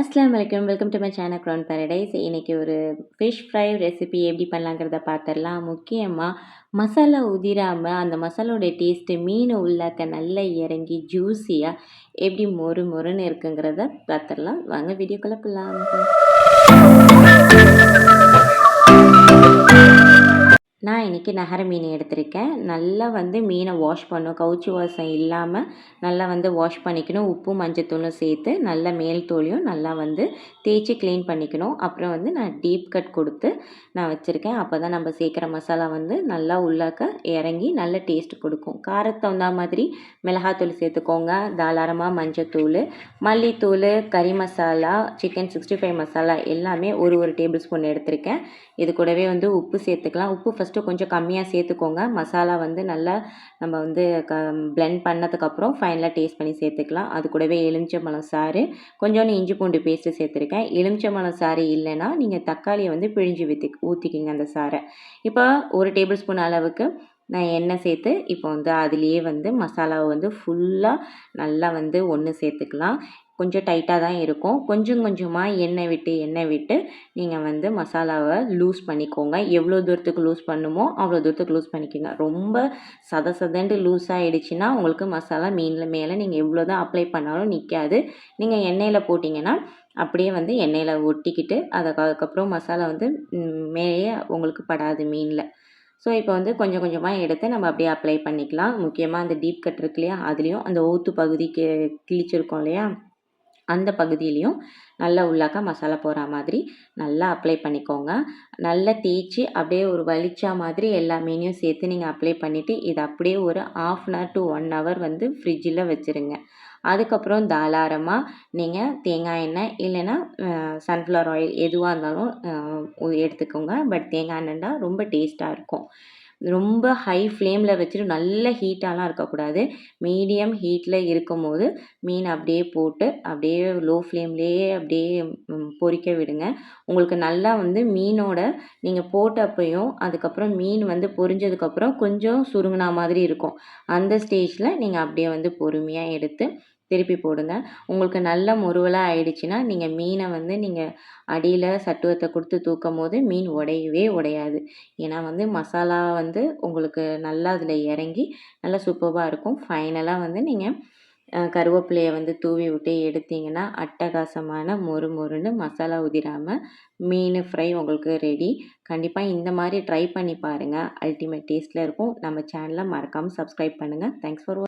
அஸ்லாம் வலைக்கம் welcome to my channel crown paradise இன்றைக்கி ஒரு ஃபிஷ் ஃப்ரை ரெசிபி எப்படி பண்ணலாங்கிறத பார்த்துடலாம். முக்கியமாக மசாலா உதிராமல் அந்த மசாலோடைய டேஸ்ட்டு மீன் உள்ளாக்க நல்லா இறங்கி ஜூஸியாக எப்படி மொறு மொறுன்னு இருக்குங்கிறத பார்த்துடலாம். வாங்க வீடியோக்குள்ளே போகலாம். நான் இன்றைக்கி நகர மீன் எடுத்திருக்கேன். நல்லா வந்து மீனை வாஷ் பண்ணும் கவுச்சி வாசம் இல்லாமல் நல்லா வந்து வாஷ் பண்ணிக்கணும். உப்பு மஞ்சத்தூளும் சேர்த்து நல்லா மேல் தோலையும் நல்லா வந்து தேய்ச்சி க்ளீன் பண்ணிக்கணும். அப்புறம் வந்து நான் டீப் கட் கொடுத்து நான் வச்சுருக்கேன். அப்போ தான் நம்ம சேர்க்குற மசாலா வந்து நல்லா உள்ளாக்க இறங்கி நல்ல டேஸ்ட் கொடுக்கும். காரத்தை தகுந்த மாதிரி மிளகாத்தூள் சேர்த்துக்கோங்க. தாராளமாக மஞ்சத்தூள் மல்லித்தூள் கறி masala chicken sixty five masala எல்லாமே ஒரு ஒரு டேபிள் ஸ்பூன் எடுத்திருக்கேன். இது கூடவே வந்து உப்பு சேர்த்துக்கலாம். உப்பு ஃபஸ்ட் ஃபஸ்ட்டு கொஞ்சம் கம்மியாக சேர்த்துக்கோங்க. மசாலா வந்து நல்லா நம்ம வந்து க பிளெண்ட் பண்ணதுக்கப்புறம் ஃபைனலாக டேஸ்ட் பண்ணி சேர்த்துக்கலாம். அது கூடவே எலுமிச்சம்பழம் சாறு கொஞ்சோண்டு இஞ்சி பூண்டு பேஸ்ட்டு சேர்த்துருக்கேன். எலுமிச்சம்பழம் சாறு இல்லைன்னா நீங்கள் தக்காளியை வந்து பிழிஞ்சு ஊற்றி ஊற்றிக்கிங்க அந்த சாரை இப்போ ஒரு டேபிள் ஸ்பூன் அளவுக்கு நான் எண்ணெய் சேர்த்து இப்போ வந்து அதுலேயே வந்து மசாலாவை வந்து ஃபுல்லாக நல்லா வந்து ஒன்று சேர்த்துக்கலாம். கொஞ்சம் டைட்டாக தான் இருக்கும். கொஞ்சம் கொஞ்சமாக எண்ணெய் விட்டு எண்ணெய் விட்டு நீங்கள் வந்து மசாலாவை லூஸ் பண்ணிக்கோங்க. எவ்வளோ தூரத்துக்கு லூஸ் பண்ணுமோ அவ்வளோ தூரத்துக்கு லூஸ் பண்ணிக்கோங்க. ரொம்ப சத சதன்ட்டு லூஸ் ஆகிடுச்சின்னா உங்களுக்கு மசாலா மீனில் மேலே நீங்கள் எவ்வளோ தான் அப்ளை பண்ணாலும் நிற்காது நீங்கள் எண்ணெயில் போட்டிங்கன்னா அப்படியே வந்து எண்ணெயில் ஒட்டிக்கிட்டு அதுக்கப்புறம் மசாலா வந்து மேலேயே உங்களுக்கு படாது மீனில். ஸோ இப்போ வந்து கொஞ்சம் கொஞ்சமாக எடுத்து நம்ம அப்படியே அப்ளை பண்ணிக்கலாம். முக்கியமாக அந்த டீப் கட் இருக்கு இல்லையா? அதுலேயும் அந்த ஊத்து பகுதிக்கு கிழிச்சிருக்கோம் இல்லையா? அந்த பகுதியிலையும் நல்லா உள்ளாக்க மசாலா போகிற மாதிரி நல்லா அப்ளை பண்ணிக்கோங்க. நல்லா தேய்ச்சி அப்படியே ஒரு வலிச்சா மாதிரி எல்லா மீனையும் சேர்த்து நீங்கள் அப்ளை பண்ணிவிட்டு இதை அப்படியே ஒரு half an hour to one hour வந்து ஃப்ரிட்ஜில் வச்சுருங்க. அதுக்கப்புறம் தாராளமாக நீங்கள் தேங்காய் எண்ணெய் இல்லைன்னா சன்ஃப்ளவர் ஆயில் எதுவாக இருந்தாலும் எடுத்துக்கோங்க. பட் தேங்காய் எண்ணெய்னா ரொம்ப டேஸ்ட்டாக இருக்கும். ரொம்ப ஹை ஃப்ளேமில் வச்சுட்டு நல்ல ஹீட்டாலாம் இருக்கக்கூடாது. மீடியம் ஹீட்டில் இருக்கும் போது மீன் அப்படியே போட்டு அப்படியே லோ ஃப்ளேம்லேயே அப்படியே பொறிக்க விடுங்க. உங்களுக்கு நல்லா வந்து மீனோட நீங்கள் போட்டப்பையும் அதுக்கப்புறம் மீன் வந்து பொரிஞ்சதுக்கப்புறம் கொஞ்சம் சுருங்கினா மாதிரி இருக்கும். அந்த ஸ்டேஜில் நீங்கள் அப்படியே வந்து பொறுமையாக எடுத்து திருப்பி போடுங்க. உங்களுக்கு நல்ல முருவலாக ஆயிடுச்சுன்னா நீங்கள் மீனை வந்து நீங்கள் அடியில் சட்டுவத்தை கொடுத்து தூக்கும் போது மீன் உடையவே உடையாது. ஏன்னா வந்து மசாலா வந்து உங்களுக்கு நல்லா அதில் இறங்கி நல்லா சூப்பராக இருக்கும். ஃபைனலாக வந்து நீங்கள் கருவேப்பிலையை வந்து தூவி விட்டு எடுத்திங்கன்னா அட்டகாசமான மொறு மொறுன்னு மசாலா உதிராமல் மீன் ஃப்ரை உங்களுக்கு ரெடி கண்டிப்பாக இந்த மாதிரி ட்ரை பண்ணி பாருங்கள் அல்டிமேட் டேஸ்ட்டில் இருக்கும். நம்ம சேனலை மறக்காமல் சப்ஸ்கிரைப் பண்ணுங்கள் தேங்க்ஸ் ஃபார்